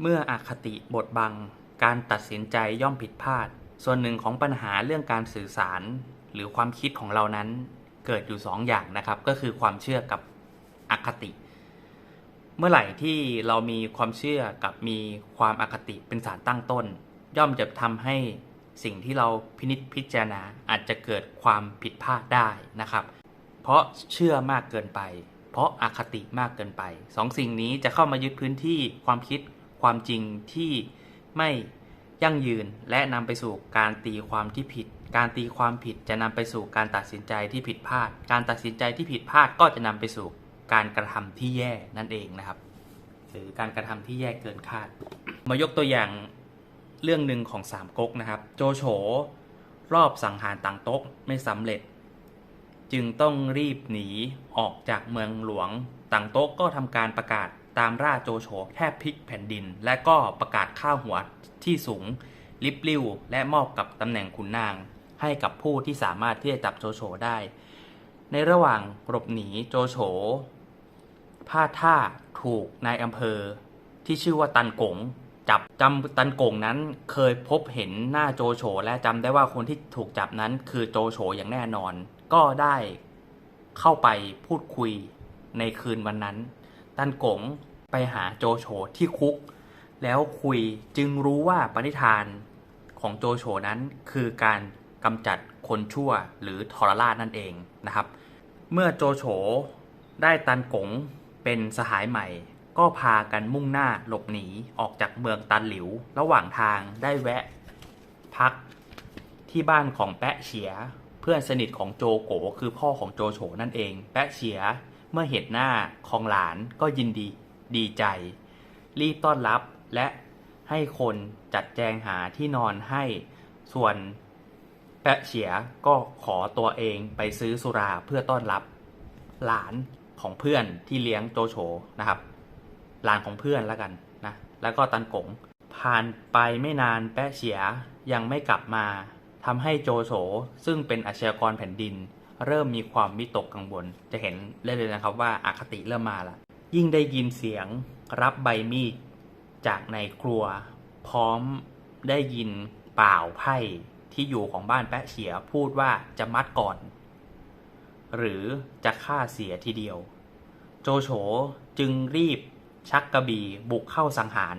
เมื่ออคติบทบัง การตัดสินใจย่อมผิดพลาด ส่วนหนึ่งของปัญหาเรื่องการสื่อสาร หรือความคิดของเรานั้น เกิดอยู่สองอย่างนะครับ ก็คือความเชื่อกับอคติ เมื่อไหร่ที่เรามีความเชื่อกับมีความอคติเป็นสารตั้งต้น ย่อมจะทำให้สิ่งที่เราพินิจพิจารณาอาจจะเกิดความผิดพลาดได้นะครับ เพราะเชื่อมากเกินไป เพราะอาคติมากเกินไปสองสิ่งนี้จะเข้ามายึดพื้นที่ความคิด ความจริงที่ไม่ยั่งยืนและนำไปสู่การตีความที่ผิด การตีความผิดจะนำไปสู่การตัดสินใจที่ผิดพลาด การตัดสินใจที่ผิดพลาดก็จะนำไปสู่การกระทำที่แย่นั่นเองนะครับ หรือการกระทำที่แย่เกินคาด มายกตัวอย่างเรื่องหนึ่งของสามก๊กนะครับ โจโฉรอบสังหารต่างโต๊ะไม่สำเร็จ จึงต้องรีบหนีออกจากเมืองหลวงต่างโต๊ะก็ทำการประกาศ ตามราโจโฉแทบพลิกแผ่นดิน และก็ประกาศข้าวหัวที่สูงลิบลิ่วและมอบกับตำแหน่งขุนนาง ให้กับผู้ที่สามารถที่จะจับโจโฉได้ ในระหว่างหลบหนีโจโฉพลาดท่าถูกนายอำเภอ ที่ชื่อว่าตันกงจับจำตันกงนั้นเคยพบเห็นหน้าโจโฉและจำได้ว่าคนที่ถูกจับนั้นคือโจโฉอย่างแน่นอน ก็ได้เข้าไปพูดคุยในคืนวันนั้น ตันกงไปหาโจโฉที่คุก แล้วคุยจึงรู้ว่าปณิธานของโจโฉนั้นคือการกำจัดคนชั่วหรือทรราชนั่นเองนะครับ เมื่อโจโฉได้ตันกงเป็นสหายใหม่ ก็พากันมุ่งหน้าหลบหนีออกจากเมืองตันหลิว ระหว่างทางได้แวะพักที่บ้านของแปะเฉีย เพื่อนสนิทของโจโกคือพ่อของโจโฉนั่นเอง แปะเฉีย เมื่อเห็นหน้าของหลานก็ยินดีดีใจ รีบต้อนรับและให้คนจัดแจงหาที่นอนให้ ส่วนแปะเฉียก็ขอตัวเองไปซื้อสุราเพื่อต้อนรับ หลานของเพื่อนที่เลี้ยงโจโฉนะครับ หลานของเพื่อนแล้วกันนะแล้วก็ตันกงผ่านไปไม่นานแปะเฉียยังไม่กลับมาทำให้โจโฉซึ่งเป็นอาชญากรแผ่นดิน เริ่มมีความวิตกกังวล จะเห็นได้เลยนะครับว่าอาคติเริ่มมาละยิ่งได้ยินเสียงรับใบมีดจากในครัว พร้อมได้ยินเปล่าไพ่ที่อยู่ของบ้านแปะเฉียพูดว่าจะมัดก่อน หรือจะฆ่าเสียทีเดียว โจโฉจึงรีบชักกระบี่บุกเข้าสังหาร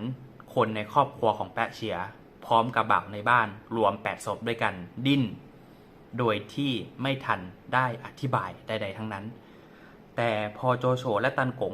คนในครอบครัวของแปะเชีย พร้อมกับบ่าวในบ้านรวม 8 ศพด้วยกัน ดิ้น โดยที่ไม่ทันได้อธิบายใดๆทั้งนั้น แต่พอโจโฉและตันกง